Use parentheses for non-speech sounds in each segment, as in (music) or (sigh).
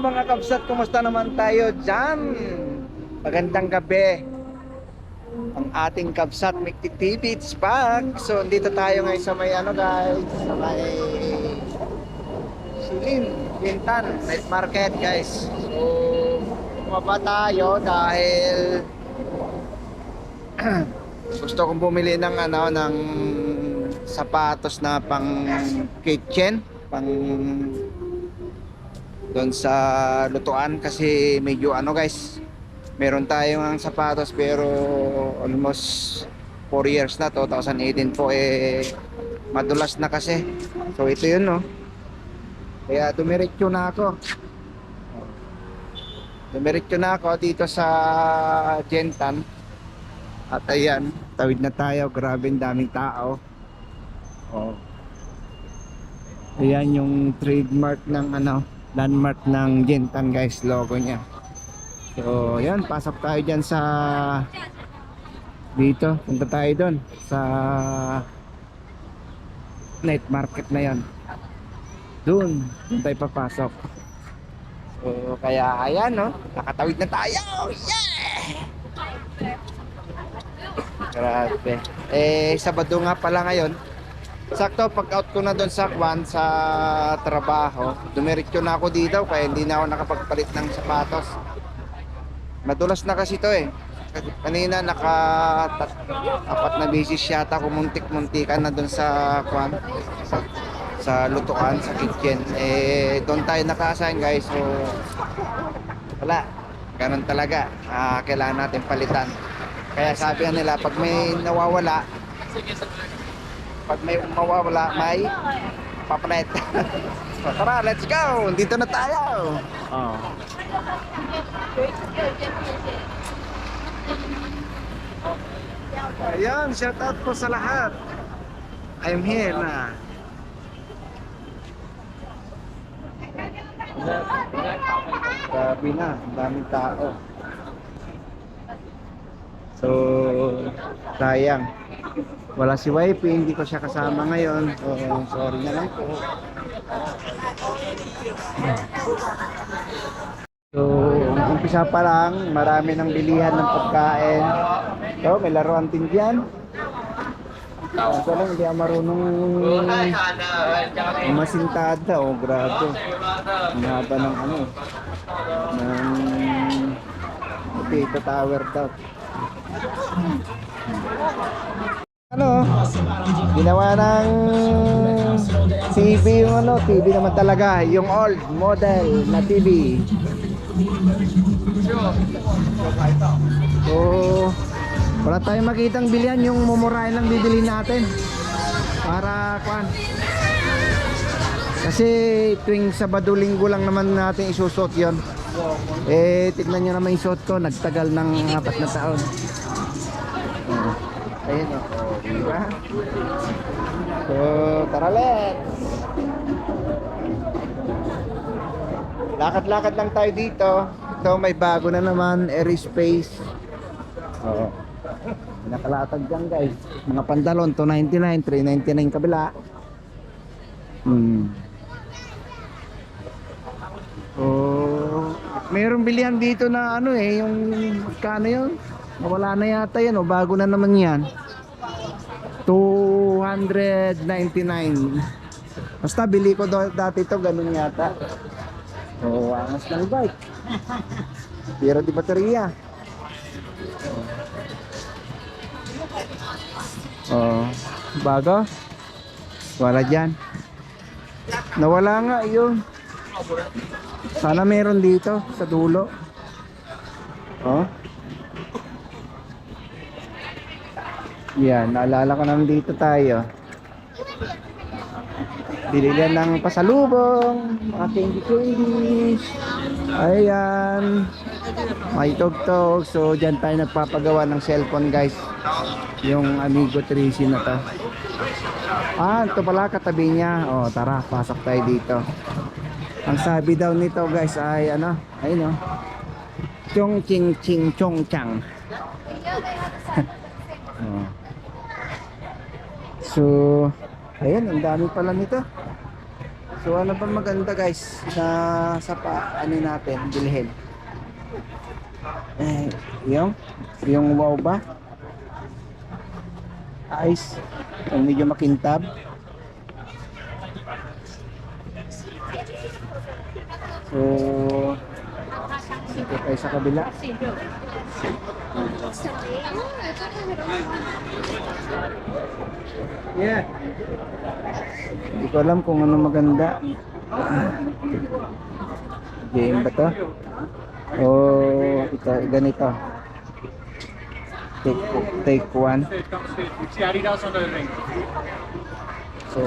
mga kabsat, kumusta naman tayo dyan? Magandang gabi. Ang ating kabsat, Mikti TV, it's back. So, dito tayo ngayon sa may ano guys, sa may Silin, Quintan, night market guys. So, bumaba tayo dahil (clears throat) gusto kong bumili ng ano, ng sapatos na pang kitchen, pang doon sa lutuan kasi medyo ano guys meron tayong ang sapatos pero almost 4 years na 2018 po eh madulas na kasi. So ito yun no? Kaya dumiretso na ako. Dumiretso na ako dito sa Gentan. At ayan tawid na tayo. Grabe daming tao. Oh. ayan yung trademark ng ano landmark ng Gentan guys. Logo niya. So yan pasok tayo dyan sa dito. Punta tayo doon sa night market na yan. Doon doon tayo papasok. So kaya ayan no? Nakatawid na tayo! Yeah! Grabe. Eh Sabado nga pala ngayon Sakto, pag out ko na doon sa Kwan, sa trabaho, dumiretso na ako dito kaya hindi na ako nakapagpalit ng sapatos. Madulas na kasi to eh. Kanina naka tat, apat na beses yata kumuntik-muntikan na doon sa Kwan, sa, sa lutuan, sa kitchen. Eh, doon tayo naka-assign guys. So, wala. Ganun talaga. Ah, kailangan natin palitan. Kaya sabi nila, pag may nawawala, pag may mawawala, may papalit. (laughs) so, tara, let's go! Dito na tayo! Oh. Ayan, shout out po sa lahat. I'm here na. Grabe na, daming tao. So, sayang. Wala si wifey, hindi ko siya kasama ngayon. So, sorry na lang po. So, umpisa pa lang, marami ng bilihan ng pagkain. So, may laruan din dyan. Ito lang, hindi ako marunong masintada. Oh, grabe. Ang ng ano. Ng potato tower daw. Ano? Ginawa ng TV yung ano, TV naman talaga, yung old model na TV. So, wala tayong makitang bilihan yung mumurahin lang bibili natin. Para kwan. Kasi tuwing Sabado Linggo lang naman natin isusot 'yon. Eh, tignan nyo naman yung suot ko, nagtagal ng apat na taon. Ayun o, oh, diba? So, tara let's! Lakad-lakad lang tayo dito. Ito, may bago na naman, airspace. Oo. Oh. Nakalatag dyan guys. Mga pantalon, 299, 399 kabila. Hmm. Oh, mayroong bilihan dito na ano eh, yung kano yun? Nawala na yata yan, o bago na naman yan. 299. Basta bili ko dati to ganun yata. So, angas ng bike. Pero di baterya. Oh, bago? Wala dyan. Nawala nga yun. Sana meron dito sa dulo. Oh. Yan, naalala ko naman dito tayo. Bililan ng pasalubong, mga candy candies. Ayan. May tugtog. So, dyan tayo nagpapagawa ng cellphone guys. Yung Amigo 3C na to. Ah, ito pala katabi niya. Oh, tara, pasok tayo dito. Ang sabi daw nito guys ay ano, ayun oh. Chong ching ching chong chang. oh. So, ayan, ang dami pala nito. So ano pa maganda guys na sa pa ano natin bilhin. Eh, yung yung wow ba? Ice. Yung medyo makintab. So, dito tayo sa kabila. Yeah. Hindi ko alam kung ano maganda. Game ba to? O ito, ganito. Take, take one. So,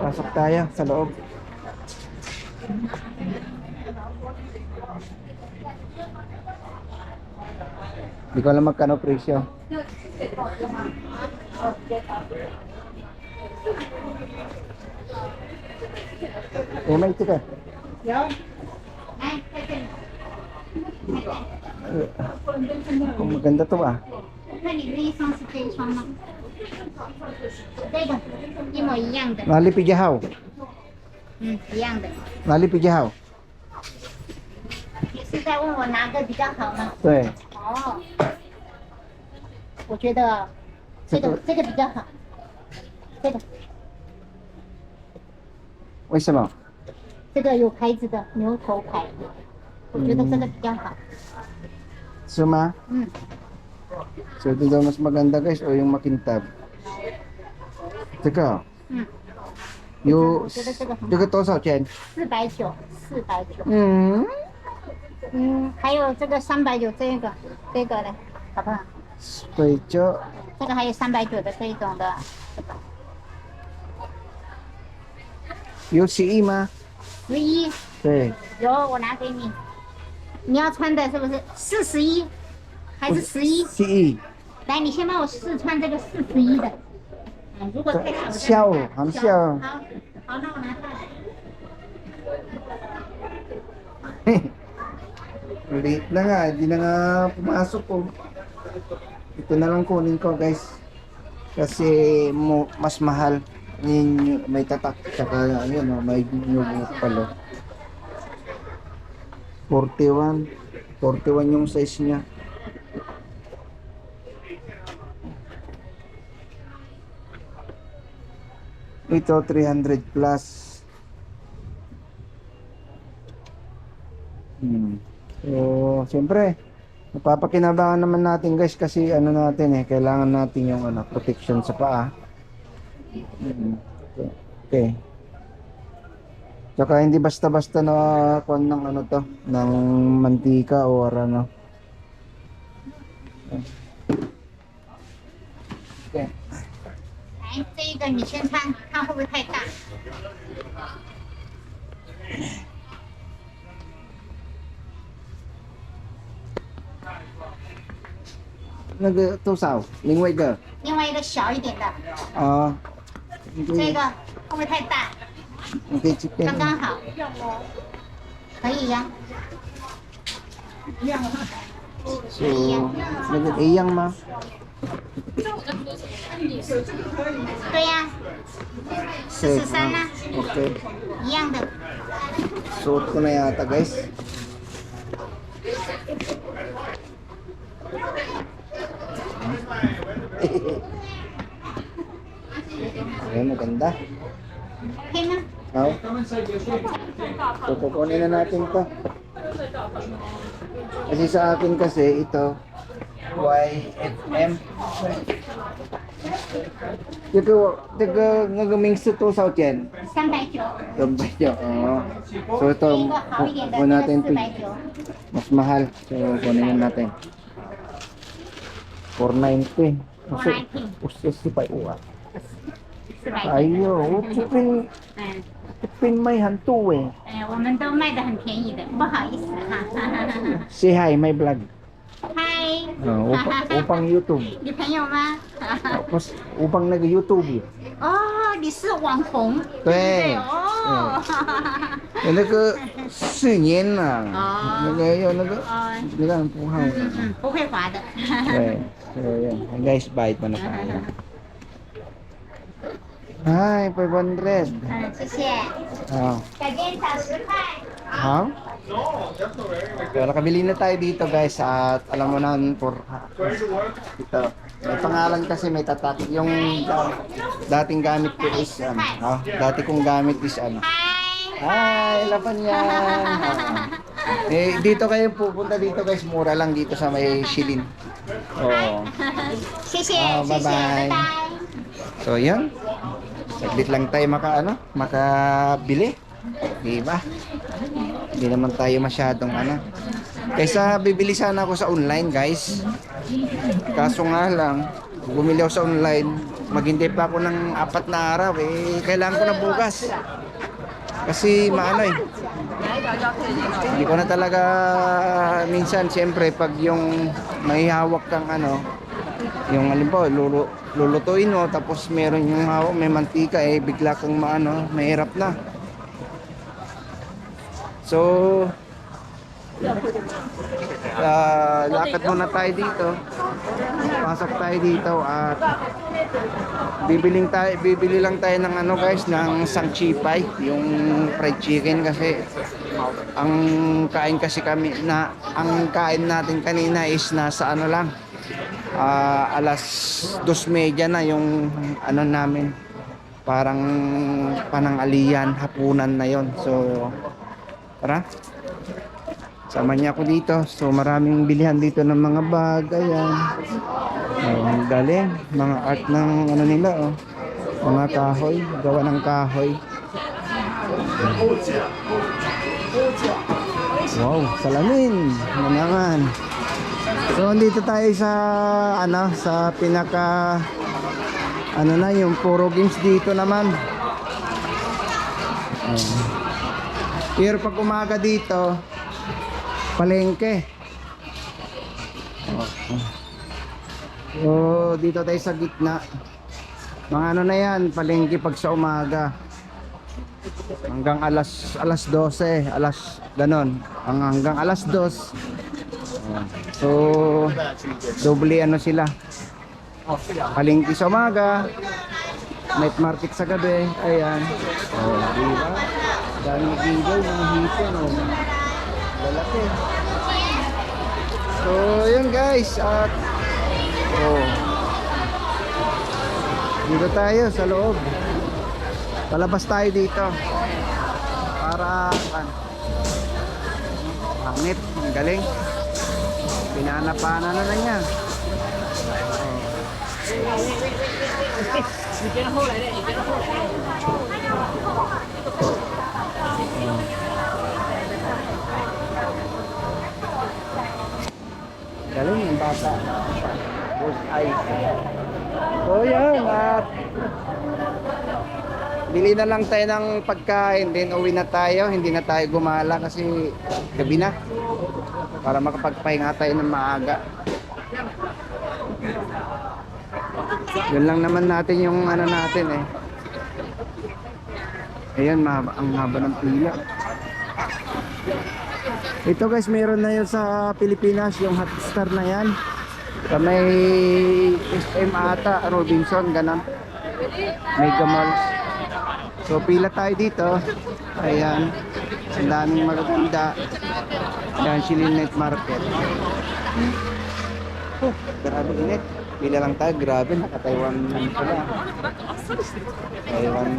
pasok tayo sa loob. Hindi ko alam magkano presyo. Eh, may ito ka. Kung maganda to ah. Nali pijahao. Nali pijahao. 你是在问我哪个比较好吗？对，哦，我觉得这个这个比较好，这个为什么？这个有牌子的牛头牌，我觉得这个比较好。 Suma? 嗯， So ito daw mas maganda guys o yung makintab. Teka, 嗯，有我觉得这个很这个好，多少钱？四百九，四百九。嗯， 嗯，还有这个三百九，这个这个呢，好不好？对就这个还有三百九的这一种的，有十一吗？十一对，有，我拿给你。你要穿的是不是四十一还是十一？十一。来，你先帮我试穿这个四十一的。嗯，如果太小的，小很小好，好，那我拿下来。(laughs) Late na nga, hindi na nga pumasok ko. Ito na lang kunin ko guys. Kasi mo, mas mahal. Yun, may tatak, tsaka yun, oh, may yung palo. 41. 41 yung size niya. Ito 300 plus. Hmm. So, siyempre, napapakinabangan naman natin guys kasi ano natin eh, kailangan natin yung ano, protection sa paa. Hmm. Okay. Tsaka hindi basta-basta na kuan ng ano to, ng mantika o ano. Okay. 来，这一个你先穿，看会不会太大？ 那个多少？另外一个另外一个小一点的，啊，这个会不会太大？你可以这边刚刚好，可以呀、 So,那个一样吗？对呀、四十三呢， Okay. 一样的。 Suot ko na yata guys. Ayan, maganda. Okay na. Now, tutukunin na natin to. Kasi sa akin kasi ito, YFM. Ito, taga ngagaming sa to sa utyan. Sambayo. Sambayo, oo. So ito, kung natin ito, mas mahal. So, kunin natin. 490. Kasi, 490 ustos si pa uwa. 四百九。 Ayo, upin, 嗯， upin may hantu eh. 哎，我们都卖的很便宜的，不好意思哈。 Say (laughs) hi, my vlog. 嗨， Oh, upang, upang YouTube. (laughs) 你朋友吗？ Tapos, upang nag-YouTube. 哦，你是网红。对哦。 有那个四年了，哦那个有那个哦，那个很不好。嗯嗯，不会滑的。 Okay. So, yan. Guys, bite mo na tayo. Ay, 500. 嗯，谢谢。 Oh. 改变小十块。 Ha? Pero nakabili na tayo dito guys at alam mo na for ito. May pangalan kasi may tatak. Yung da- dating gamit ko is ano, ah, dati kong gamit is ano. Hi, laban yan. (laughs) eh, dito kayo pupunta dito guys. Mura lang dito sa may Shilin. Oo. Oh. Shishir, oh, ah, bye bye. So, yan. Saglit lang tayo maka, ano, makabili. Di ba? Hindi naman tayo masyadong, ano. Kaysa bibili sana ako sa online, guys. Kaso nga lang, bumili ako sa online, maghintay pa ako ng apat na araw, eh, kailangan ko na bukas. Kasi maano eh. Hindi ko na talaga minsan siyempre pag yung may hawak kang ano, yung halimbawa lulu, lulutuin mo tapos meron yung hawak may mantika eh bigla kang maano, mahirap na. So ah lakad muna tayo dito. Pasok tayo dito at bibiling tayo bibili lang tayo ng ano guys ng sangchipay yung fried chicken kasi ang kain kasi kami na ang kain natin kanina is nasa ano lang ah, alas 2:30 na yung ano namin. Parang panangalian hapunan na yon so tara sama niya ako dito. So maraming bilihan dito ng mga bag. Ayan. Oh, ang galing. Mga art ng ano nila oh. Mga kahoy. Gawa ng kahoy. Wow salamin. Ano So dito tayo sa ano sa pinaka ano na yung puro games dito naman. Ayan. Pero pag umaga dito palengke. So dito tayo sa gitna. Mga ano na yan, palengke pag sa umaga. Hanggang alas alas 12, alas ganon. Ang hanggang alas 2 So, doble ano sila. Palingki sa umaga, night market sa gabi, ayan. Oh, di ba? Dami giveaway, mga hipon, oh. Lalaki. So, yun guys, at oh. Dito tayo sa loob. Palabas tayo dito. Para, ano, hangit, ang galing. Pinanapana na na niya. Galing yung bata. Boss Ice. So yan at Bili na lang tayo ng pagkain, then uwi na tayo, hindi na tayo gumala kasi gabi na. Para makapagpahinga tayo ng maaga. Yun lang naman natin yung ano natin eh. Mahaba, ang haba ng pila. Ito guys, meron na yun sa Pilipinas, yung Hotstar na yan. Sa may SM ata, Robinson, ganun. Mega Malls. So pila tayo dito. Ayan. Ang daming magaganda. Yan, Shilin Night Market. Oh, grabe init. Pila lang tayo, grabe. Naka-Taiwan lang sila. Taiwan,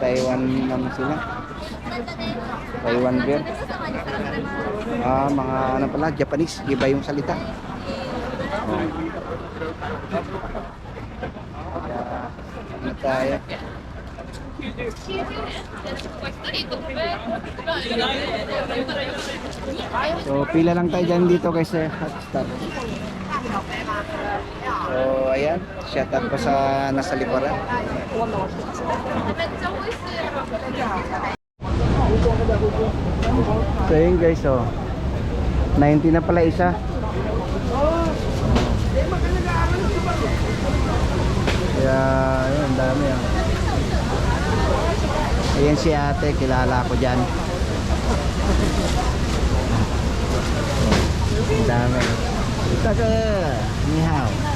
Taiwan naman sila. Taiwan beer. Ah, mga ano pala, Japanese. Iba yung salita. Oh. Ano tayo? So, pila lang tayo dyan dito kay Sir Hotstar. So, ayan. Shout out ko sa nasa likuran. So, yun guys, oh. 90 na pala isa. Kaya, yun, dami ah. Ayan si ate, kilala ko dyan. Ang dami. Ito ka, ni hao.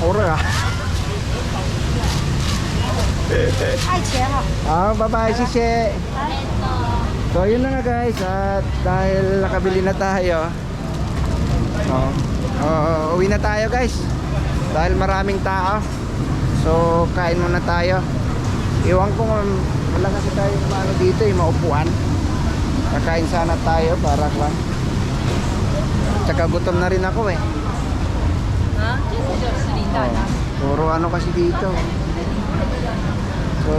好热啊！爱钱啊！Ah, bye-bye, sisi. So, yun na nga guys. At dahil nakabili na tayo. Oh, oh, uwi na tayo guys. Dahil maraming tao. So, kain muna tayo. Iwan ko kung wala kasi tayo ano dito, yung maupuan. Kakain sana tayo para lang. Tsaka gutom na rin ako eh. Oh, puro ano kasi dito. So,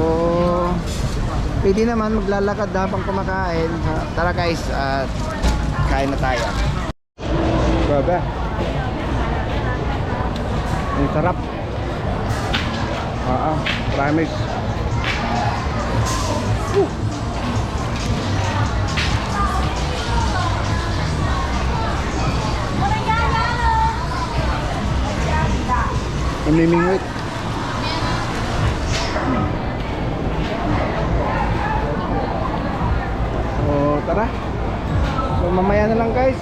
pwede naman maglalakad habang kumakain. Tara guys, at kain na tayo. Baba. Ang sarap. Oo, promise. Namimingwit. So, tara. So, mamaya na lang guys.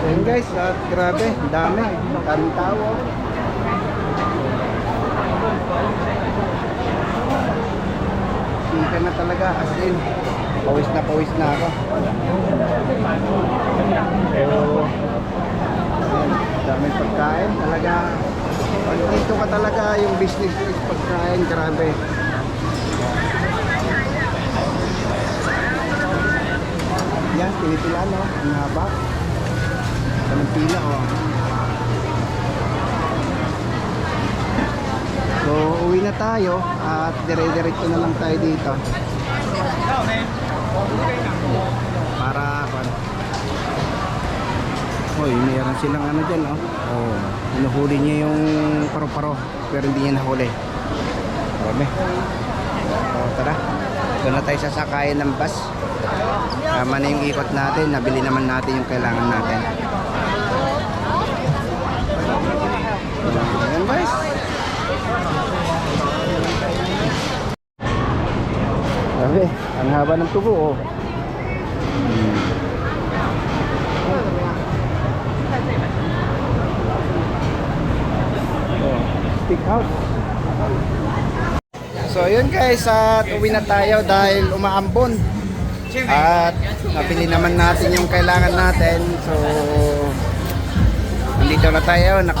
Ayan guys, at grabe, ang dami. Daming tao. Sika na talaga, as in. Pawis na pawis na ako. So, daming pagkain. Talaga pag dito ka talaga yung business is pagkain grabe. Yan pinipila no? Ang haba. Daming pila oh. So uwi na tayo at dire-diretso na lang tayo dito. Para ano Hoy, mayroon silang ano dyan, oh. Oh, hinuhuli niya yung paro-paro, pero hindi niya nahuli. Grabe. Oh, tara. Doon na tayo sasakayan ng bus. Tama na yung ikot natin, nabili naman natin yung kailangan natin. Ayan guys. Grabe, ang haba ng tubo, oh. Stick out. So yun guys, at uwi na tayo dahil umaambon. At nabili naman natin yung kailangan natin. So nandito na tayo. Nak